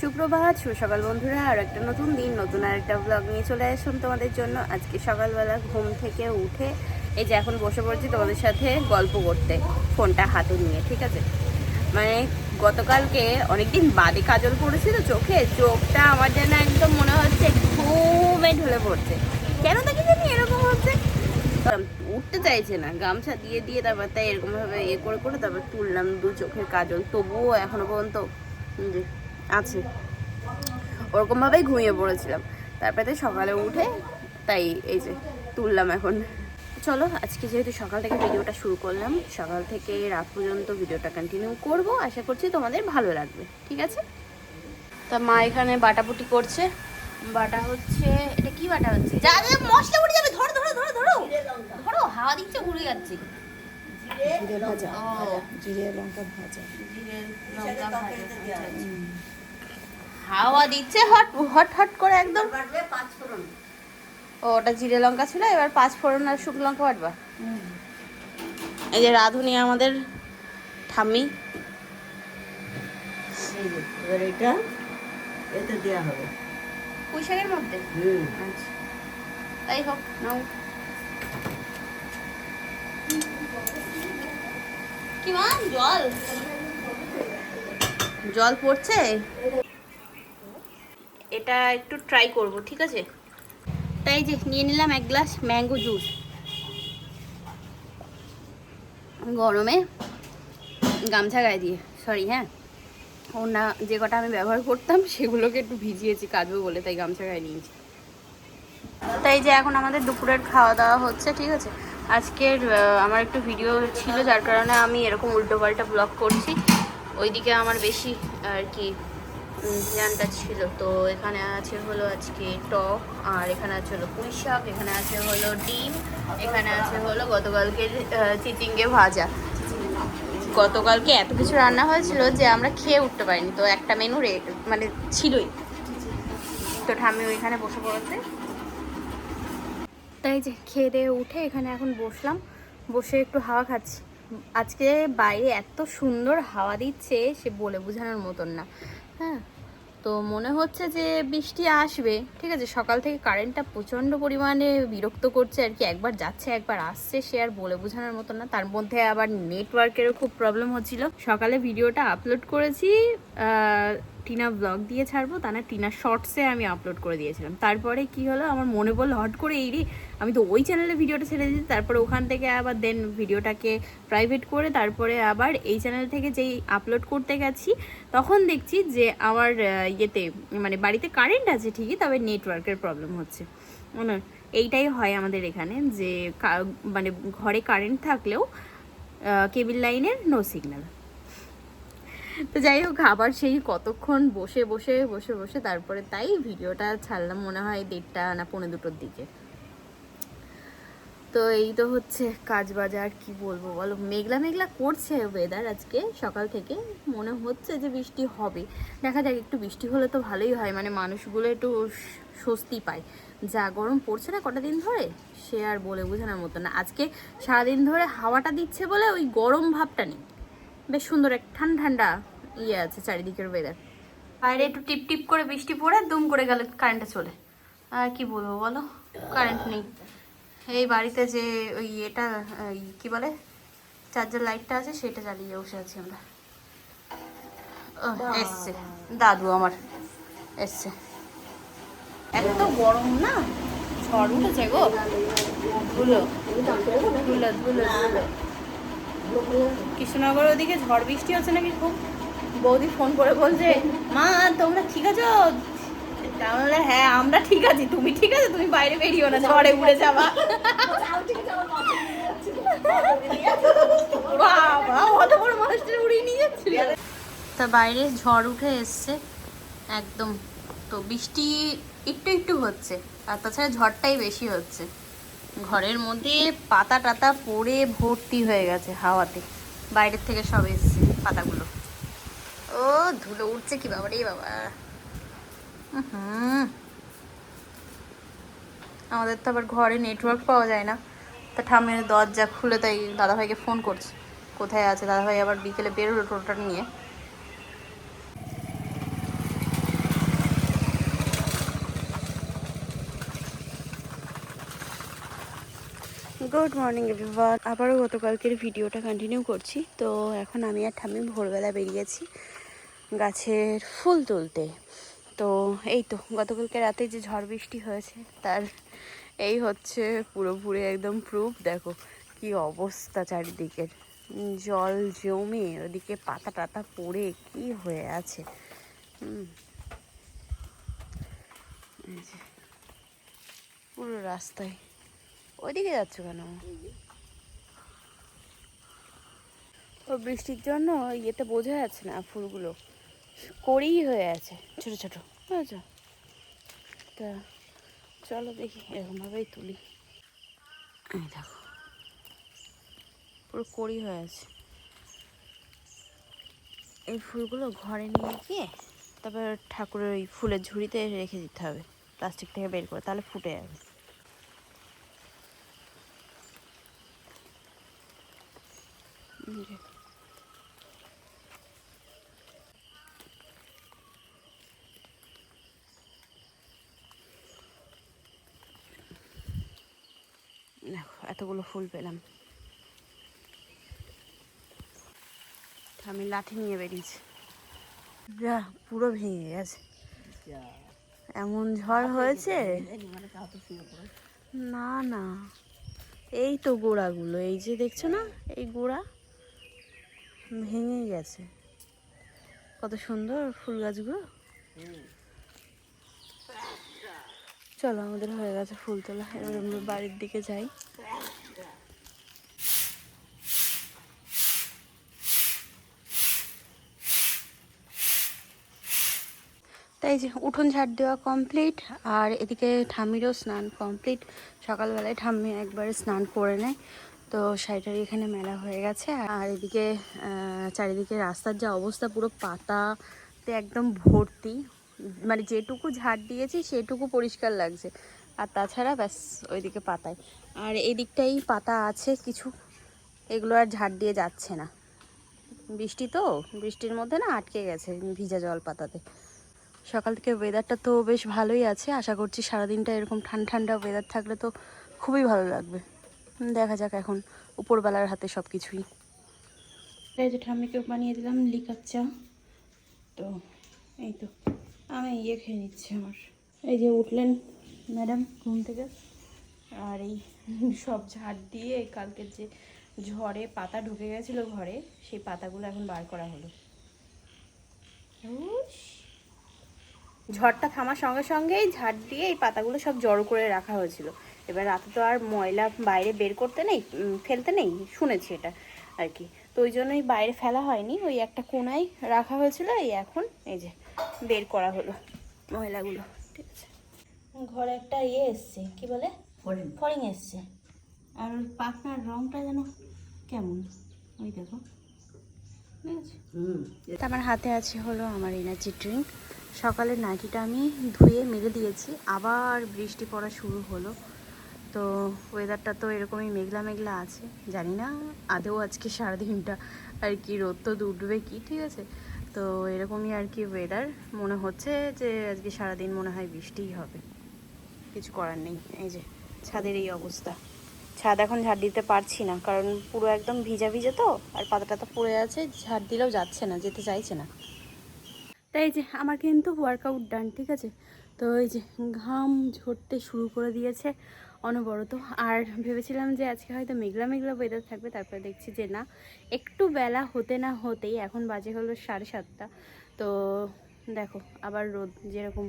সুপ্রভাত শুভ সকাল বন্ধুরা আর একটা নতুন দিন, নতুন আর একটা ব্লগ নিয়ে চলে আসলাম তোমাদের জন্য। আজকে সকালবেলা ঘুম থেকে উঠে এই যে এখন বসে পড়েছি তোমাদের সাথে গল্প করতে, ফোনটা হাতে নিয়ে, ঠিক আছে? মানে গতকালকে অনেকদিন বাদে কাজল পড়েছিল চোখে, চোখটা আমার যেন একদম মনে হচ্ছে ঘুমে ঢলে পড়ছে। কেন দেখি জানি এরকম হচ্ছে? উঠতে চাইছে না, গামছা দিয়ে দিয়ে তারপর তাই এরকম ভাবে ইয়ে করে করে তারপর তুললাম দু চোখের কাজল, তবুও এখনও পর্যন্ত আছে। ওরকম ভাবেই ঘুমিয়ে পড়েছিলাম। তারপরে সকালে উঠে তাই এই যে তুললাম এখন। চলো আজকে যেহেতু সকাল থেকে ভিডিওটা শুরু করলাম সকাল থেকে রাত পর্যন্ত ভিডিওটা কন্টিনিউ করব। আশা করছি তোমাদের ভালো লাগবে। ঠিক আছে? তা মা এখানে বাটাপুটি করছে। বাটা হচ্ছে এটা কি বাটা হচ্ছে? যা যা মশলা উড়ে যাবে ধরো ধরো ধরো ধরো। ধরো হাওয়া দিচ্ছে উড়ে যাচ্ছে। জিরে ভাজা। জিরে লঙ্কা ভাজা। জিরে লঙ্কা ভাজা আচ্ছা, আচ্ছা। হাওয়া দিচ্ছে হট হট হট করে একদম। ও ওটা জিরে লঙ্কা ছিল এবার পাঁচ ফোড়ন আর শুকনো লঙ্কা বাটবা। এই যে রাঁধুনি আমাদের ঠাম্মি। এবার এটা এতে দেওয়া হবে। পুঁই শাকের মধ্যে? হুম। আচ্ছা। তাই হোক নাও। কি মা জল? জল পড়ছে? এটা একটু ট্রাই করব, ঠিক আছে? তাই যে, নিয়ে নিলাম এক গ্লাস ম্যাঙ্গো জুস গরমে গামছা গায়ে দিয়ে সরি হ্যাঁ? ওনা যে কটা আমি ব্যবহার করতাম, সেগুলোকে একটু ভিজিয়েছি, কাচবো বলে, তাই গামছা গায়ে নিয়েছি। তাই যে, এখন আমাদের দুপুরের খাওয়া দাওয়া হচ্ছে, ঠিক আছে? আজকের আমার একটু ভিডিও ছিল, যার কারণে আমি এরকম উল্টো পাল্টা ব্লগ করছি। ওইদিকে আমার বেশি আর কি ধ্যানটা ছিল। তো এখানে আছে হলো আজকে টক, আর এখানে আছে হলো পুঁই শাক, এখানে আছে হলো ডিম, এখানে আছে হলো গতকালকে চিচিঙ্গে ভাজা। গতকালকে এত কিছু রান্না হয়েছিল যে আমরা খেয়ে উঠতে পারিনি। তো একটা মেনু মানে ছিলই। তো ঠাম্মি ওইখানে বসে পড়েছে। তাই যে খেয়ে দিয়ে উঠে এখানে এখন বসলাম। বসে একটু হাওয়া খাচ্ছি। আজকে বাইরে এত সুন্দর হাওয়া দিচ্ছে, সে বলে বোঝানোর মতন না। হ্যাঁ। তো মনে হচ্ছে যে বৃষ্টি আসবে, ঠিক আছে? সকাল থেকে কারেন্টটা প্রচণ্ড পরিমাণে বিরক্ত করছে আর কি। একবার যাচ্ছে, একবার আসছে সে আর বলে বোঝানোর মতো না। তার মধ্যে আবার নেটওয়ার্কেরও খুব প্রবলেম হচ্ছিল। সকালে ভিডিওটা আপলোড করেছি টিনা ব্লগ দিয়ে ছাড়বো, তা না, টিনা শর্টসে আমি আপলোড করে দিয়েছিলাম। তারপরে কি হলো, আমার মনে বলল হট করে এই রে, আমি তো ওই চ্যানেলে ভিডিওটা ছেড়ে দিয়েছি, তারপরে ওখান থেকে আবার দেন ভিডিওটাকে প্রাইভেট করে, তারপরে আবার এই চ্যানেল থেকে যেই আপলোড করতে গেছি, তখন দেখছি যে আমার ইয়েতে মানে বাড়িতে কারেন্ট আছে ঠিকই, তবে নেটওয়ার্কের প্রবলেম হচ্ছে। মানে এইটাই হয় আমাদের এখানে যে মানে ঘরে কারেন্ট থাকলেও কেবিল লাইনের নো সিগন্যাল তো যাই হোক, আবার সেই কতক্ষণ বসে বসে বসে বসে তারপরে তাই ভিডিওটা ছাড়লাম মনে হয় দেড়টা না পৌনে দুটোর দিকে। তো এই তো হচ্ছে কাজ বাজার কি বলব বলো? মেঘলা মেঘলা করছে ওয়েদার আজকে, সকাল থেকে। মনে হচ্ছে যে বৃষ্টি হবে। দেখা যাক, একটু বৃষ্টি হলে তো ভালোই হয়। মানে মানুষগুলো একটু স্বস্তি পায়। যা গরম পড়ছে না কটা দিন ধরে? সে আর বলে বোঝানোর মতো না। আজকে সারাদিন ধরে হাওয়াটা দিচ্ছে বলে ওই গরম ভাবটা নেই। বেশ সুন্দর এক ঠান্ডা ঠান্ডা ইয়ে আছে চারিদিকের ওয়েদার বাইরে একটু টিপ টিপ করে বৃষ্টি পড়ে, দুম করে গেলে কারেন্টটা চলে। আর কি বলব বলো? কারেন্ট নেই। এই বাড়িতে যে ওই এটা কি বলে চার্জার লাইটটা আছে, সেটা চালিয়ে বসে আছি আমরা। এসছে। দাদু আমার, এসছে। এত গরম না? ঝড় উঠেছে গো। ধুলো ধুলো ধুলো ধুলো। কৃষ্ণনগর ওদিকে ঝড় বৃষ্টি হচ্ছে নাকি খুব? বৌদি ফোন করে বলছে মা তোমরা ঠিক আছো? তাহলে হ্যাঁ আমরা ঠিক আছি তুমি ঠিক আছে? তুমি বাইরে বেরিও না ঝড়ে উড়ে যাবা। বাবা অত বড় মানুষটা উড়িয়ে নিয়ে যাচ্ছিল। তা বাইরে ঝড় উঠে এসছে একদম। তো বৃষ্টি একটু একটু হচ্ছে আর তাছাড়া ঝড়টাই বেশি হচ্ছে। ঘরের মধ্যে পাতা টাতা পড়ে ভর্তি হয়ে গেছে হাওয়াতে। বাইরের থেকে সব এসছে পাতাগুলো। ও, ধুলো উঠছে কি বাবা রে বাবা। হুম আমাদের তো আবার ঘরে নেটওয়ার্ক পাওয়া যায় না। তা ঠামের দরজা খুলে তাই দাদাভাইকে ফোন করছে। কোথায় আছে? দাদাভাই আবার বিকেলে বেরোলো টোটোটা নিয়ে। গুড মর্নিং এভরিওয়ান আবারও গতকালকের ভিডিওটা কন্টিনিউ করছি। তো এখন আমি আর ঠামি ভোরবেলা বেরিয়েছি গাছের ফুল তুলতে। তো এই তো, গতকালকে রাতে যে ঝড় বৃষ্টি হয়েছে, তার এই হচ্ছে পুরোপুরি একদম প্রুফ দেখো, কি অবস্থা চারিদিকের। জল জমে, ওদিকে পাতা টাতা পড়ে, কি হয়ে আছে? পুরো রাস্তায় ওইদিকে যাচ্ছ কেন? ও বৃষ্টির জন্য ইয়েতে বোঝা যাচ্ছে না ফুলগুলো। করেই হয়ে আছে। ছোট ছোট। বুঝেছ তা চলো দেখি এরকমভাবেই তুলি। এই দেখো। পুরো কড়ি হয়ে আছে। এই ফুলগুলো ঘরে নিয়ে গিয়ে তারপর ঠাকুরের ওই ফুলের ঝুড়িতে রেখে দিতে হবে। প্লাস্টিক থেকে বের করে তাহলে ফুটে যাবে এই যে। দেখো এতগুলো ফুল পেলাম। আমি লাঠি নিয়ে বেরিয়েছি। যা পুরো ভেঙে গেছে। এমন ঝড় হয়েছে? মানে না না। এই তো গোড়াগুলো এই যে দেখছ না এই গোড়া। ভেঙে গেছে। কত সুন্দর ফুল গাছগুলো। চলো, আমাদের হয়ে গেছে ফুল তোলা। এবার আমরা বাড়ির দিকে যাই। তাই যে, উঠোন ঝাড় দেওয়া কমপ্লিট আর এদিকে ঠাম্মিরও স্নান কমপ্লিট সকালবেলায় ঠাম্মি একবারে স্নান করে নেয়। তো শাড়িটারি এখানে মেলা হয়ে গেছে। আর এদিকে চারিদিকে রাস্তার যা অবস্থা, পুরো পাতাতে একদম ভর্তি। মানে যেটুকু ঝাড় দিয়েছি, সেটুকু পরিষ্কার লাগছে। আর তাছাড়া ব্যাস, ওইদিকে পাতায়। আর এদিকটাই পাতা আছে কিছু। এগুলো আর ঝাড় দিয়ে যাচ্ছে না। বৃষ্টি তো, বৃষ্টির মধ্যে না আটকে গেছে ভিজা জল পাতাতে। সকাল থেকে ওয়েদারটা তো বেশ ভালোই আছে। আশা করছি সারাদিনটা এরকম ঠান্ডা ঠান্ডা ওয়েদার থাকলে তো খুবই ভালো লাগবে। দেখা যাক এখন। উপরবেলার হাতে সব কিছুই এই যে ঠাম্মিকে বানিয়ে দিলাম, লিকার চা। তো, এই তো, আমি ইয়ে খেয়ে নিচ্ছি আমার। এই যে উঠলেন ম্যাডাম ঘুম থেকে। আর এই সব ঝাড় দিয়ে এই কালকের যে ঝড়ে পাতা ঢুকে গেছিল ঘরে, সেই পাতাগুলো এখন বার করা হলো। ঝড়টা থামার সঙ্গে সঙ্গেই ঝাড় দিয়ে এই পাতাগুলো সব জড়ো করে রাখা হয়েছিল। এবার রাতে তো আর ময়লা বাইরে বের করতে নেই ফেলতে নেই শুনেছি এটা আর কি। তো ওই জন্যই বাইরে ফেলা হয়নি ওই একটা কোনায় রাখা হয়েছিল এই এখন এই যে বের করা হলো ময়লাগুলো ঠিক আছে। ঘরে একটা ইয়ে এসছে কি বলে? ফড়িং। এসছে। আর ওই পাখনার রংটা যেন কেমন ওই দেখো। আমার হাতে আছে হলো আমার এনার্জি ড্রিঙ্ক সকালে নাইটিটা আমি ধুয়ে মেলে দিয়েছি আবার বৃষ্টি পড়া শুরু হলো। তো ওয়েদারটা তো এরকমই মেঘলা মেঘলা আছে। জানি না আদেও আজকে সারাদিনটা আর কি রোদ তো উঠবে কি, ঠিক আছে? তো এরকমই আর কি ওয়েদার মনে হচ্ছে যে আজকে সারাদিন মনে হয় বৃষ্টিই হবে। কিছু করার নেই, এই যে ছাদের এই অবস্থা। ছাদ এখন ঝাড় দিতে পারছি না, কারণ পুরো একদম ভিজা ভিজে তো, আর পাতাটা তো পড়ে আছে, ঝাড় দিলেও যাচ্ছে না, যেতে চাইছে না। তাই যে আমার কিন্তু ওয়ার্কআউট ডান ঠিক আছে? তো এই যে ঘাম ঝরতে শুরু করে দিয়েছে অনবরত। আর ভেবেছিলাম যে আজকে হয়তো মেঘলা মেঘলা ওয়েদার থাকবে, তারপরে দেখছি যে না, একটু বেলা হতে না হতেই এখন বাজে হলো সাড়ে সাতটা। তো দেখো, আবার রোদ যেরকম,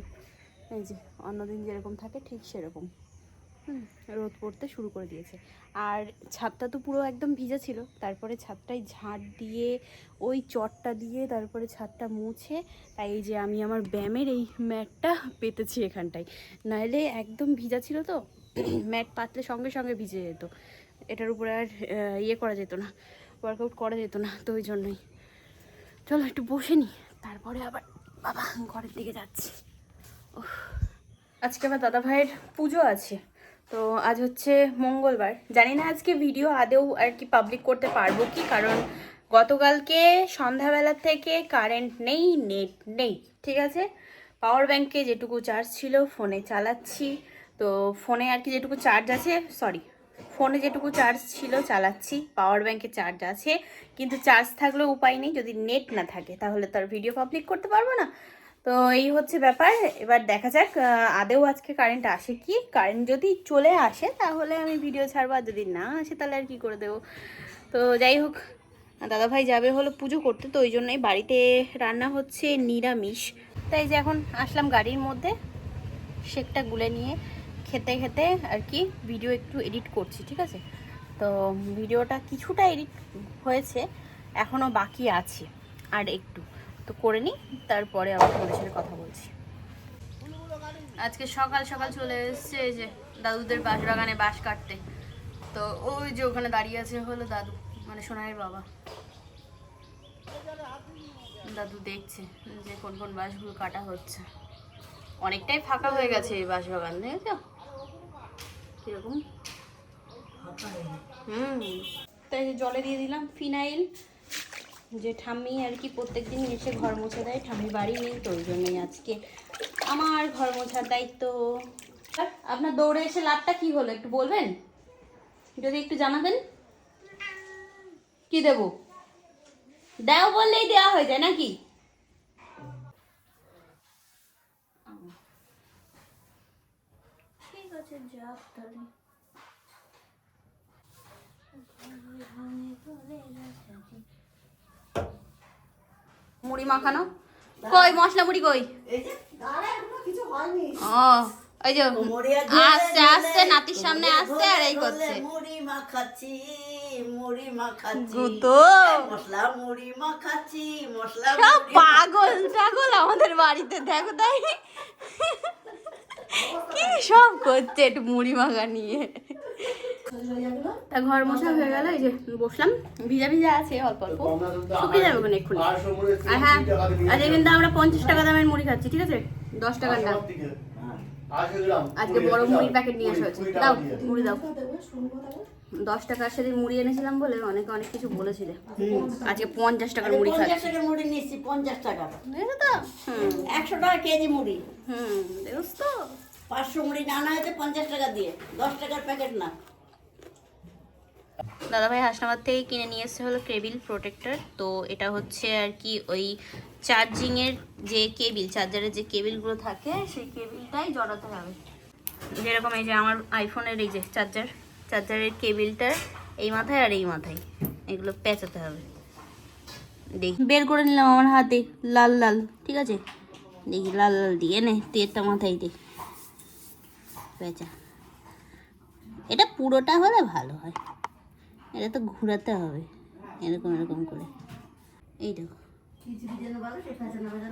এই যে অন্যদিন যেরকম থাকে, ঠিক সেরকম। রোদ পড়তে শুরু করে দিয়েছে। আর ছাদটা তো পুরো একদম ভিজা ছিল। তারপরে ছাদটায় ঝাড় দিয়ে, ওই চটটা দিয়ে তারপরে ছাদটা মুছে, তাই এই যে আমি আমার ব্যায়ামের এই ম্যাটটা পেতেছি এখানটায়। নাহলে একদম ভিজা ছিল তো, ম্যাট পাতলে সঙ্গে সঙ্গে ভিজে যেত। এটার উপরে আর ইয়ে করা যেত না ওয়ার্কআউট করা যেত না, তো ওই জন্যই। চলো একটু বসে নি, তারপরে আবার বাবা ঘরের দিকে যাচ্ছি। আজকে আমার দাদা ভাইয়ের পুজো আছে। তো আজ হচ্ছে মঙ্গলবার। জানি না আজকে ভিডিও আদেও আর কি পাবলিক করতে পারব কি, কারণ গতকালকে সন্ধ্যাবেলা থেকে কারেন্ট নেই নেট নেই, ঠিক আছে? পাওয়ার ব্যাংকে যেটুকু চার্জ ছিল ফোনে চালাচ্ছি। তো ফোনে আর কি যেটুকু চার্জ আছে সরি ফোনে যেটুকু চার্জ ছিল, চালাচ্ছি পাওয়ার ব্যাংকে চার্জ আছে। কিন্তু চার্জ থাকলেও উপায় নেই, যদি নেট না থাকে, তাহলে তো আর ভিডিও পাবলিক করতে পারব না। তো এই হচ্ছে ব্যাপার। এবার দেখা যাক আদেও আজকে কারেন্ট আসে কি? কারেন্ট যদি চলে আসে, তাহলে আমি ভিডিও ছাড়বো আর যদি না আসে, তাহলে আর কি করে দেবো? তো যাই হোক, দাদাভাই যাবে হলো পুজো করতে, তো ওই জন্যই বাড়িতে রান্না হচ্ছে নিরামিষ। তাই যে এখন আসলাম গাড়ির মধ্যে, শেকটা গুলে নিয়ে খেতে খেতে আর কি ভিডিও একটু এডিট করছি, ঠিক আছে? তো ভিডিওটা কিছুটা এডিট হয়েছে এখনও বাকি আছে, আর একটু। তো করে নিই তারপরে আবার তোমাদের সাথে কথা বলছি। আজকে সকাল সকাল চলে এসছে এই যে দাদুদের বাঁশ বাগানে বাঁশ কাটতে। তো ওই যে ওখানে দাঁড়িয়ে আছে হলো দাদু মানে সোনাইয়ের বাবা। দাদু দেখছে যে কোন কোন বাঁশগুলো কাটা হচ্ছে। অনেকটাই ফাঁকা হয়ে গেছে এই বাঁশ বাগান দেখেছ? কীরকম? হুম। তাই যে জলে দিয়ে দিলাম ফিনাইল যে ঠাম্মি আর কি প্রত্যেকদিন এসে ঘর মুছে দেয়। ঠাম্মি বাড়ি নেই তো ওই জন্যই আজকে আমার ঘর মোছার দায়িত্ব আপনার দৌড়ে এসে লাভটা কি হলো, একটু বলবেন? যদি একটু জানাবেন। কি দেবো? দাও বললেই দেওয়া হয়ে যায় নাকি? ঠিক মুড়ি মাখানো? কই মশলা মুড়ি কই? ও। ওই যে আসছে আসছে নাতির সামনে আসছে আর এই করছে। মুড়ি মাখাচ্ছি মুড়ি মাখাচ্ছি। গুতো। মশলা মুড়ি মাখাচ্ছি মশলা সব মুড়ি পাগল আমাদের বাড়িতে দেখো তাই। কি সব করছে একটু মুড়ি মাখা নিয়ে। তা ঘর মোছা হয়ে গেল এই যে বসলাম। ভিজা ভিজা আছে অল্প অল্প। শুকিয়ে যাবে ওখানে এক্ষুনি। আর হ্যাঁ আজকে কিন্তু আমরা পঞ্চাশ টাকা দামের মুড়ি খাচ্ছি ঠিক আছে? দশ টাকার না আজকে বড় মুড়ির প্যাকেট নিয়ে আসা হয়েছে দাও মুড়ি দাও। দশ টাকার সেদিন মুড়ি এনেছিলাম বলে অনেকে অনেক কিছু বলেছিলে। আজকে পঞ্চাশ টাকার মুড়ি পঞ্চাশ টাকার মুড়ি নিচ্ছি পঞ্চাশ টাকা। দেখো তো? একশো টাকা কেজি মুড়ি। হুম দেখোস তো? পাঁচশো মুড়ি আনা হয়েছে পঞ্চাশ টাকা দিয়ে দশ টাকার প্যাকেট না। দাদাভাই হাসনাবাদ থেকে কিনে নিয়ে এসেছে হলো কেবিল প্রোটেক্টর তো এটা হচ্ছে আর কি ওই চার্জিংয়ের যে কেবিল, চার্জারের যে কেবিলগুলো থাকে, সেই কেবিলটাই জড়াতে হবে। যেরকম এই যে আমার আইফোনের এই যে চার্জার, চার্জারের কেবিলটার এই মাথায় আর এই মাথায়, এগুলো পেঁচাতে হবে। দেখি, বের করে নিলাম আমার হাতে, লাল লাল, ঠিক আছে? দেখি, লাল লাল দিয়ে নে, তেরটা মাথায় দে। পেঁচা। এটা পুরোটা হলে ভালো হয়। এটা তো ঘোরাতে হবে, এরকম এরকম করে। এই দেখো। যেন বলো সে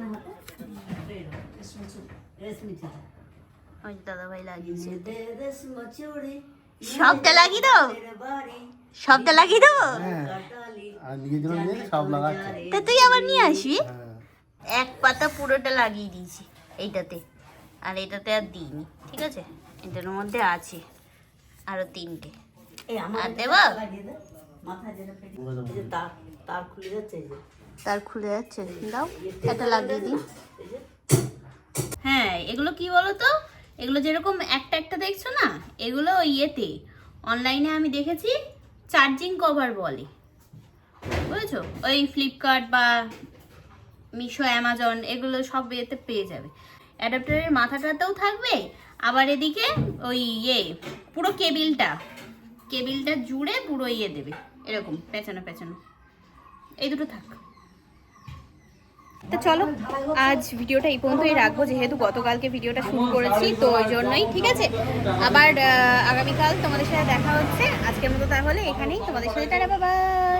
হাতে রেশমি ওই দাদা ভাই লাগিয়েছে দে রেশমি চুড়ি সবটা লাগিয়ে দাও। সবটা লাগিয়ে লাগাচ্ছে। তা তুই আবার নিয়ে আসবি হ্যাঁ। এক পাতা পুরোটা লাগিয়ে দিয়েছি এইটাতে। আর এটাতে আর দিইনি ঠিক আছে? এটার মধ্যে আছে আরও তিনটে। আর দেবো? যেটা তার তার খুলে যাচ্ছে তার খুলে যাচ্ছে। দাও এটা লাগিয়ে দিই। হ্যাঁ এগুলো কি বলো তো এগুলো যেরকম একটা একটা দেখছ না, এগুলো ইয়েতে অনলাইনে আমি দেখেছি চার্জিং কভার বলে। বুঝেছ? ওই ফ্লিপকার্ট বা মিশো অ্যামাজন এগুলো সব ইয়েতে পেয়ে যাবে। অ্যাডাপ্টারের মাথাটাতেও থাকবে, আবার এদিকে ওই ইয়ে পুরো কেবিলটা কেবিলটা জুড়ে পুরো ইয়ে দেবে, এরকম, পেছানো পেছানো। এই দুটো থাক। তো চলো, আজ ভিডিওটা এই পর্যন্তই রাখব, যেহেতু গতকালকে ভিডিওটা শুরু করেছি, তো ওই জন্যই, ঠিক আছে? আবার আগামীকাল তোমাদের সাথে দেখা হচ্ছে। আজকের মতো তাহলে এখানেই, তোমাদের সাথে টাটা বাই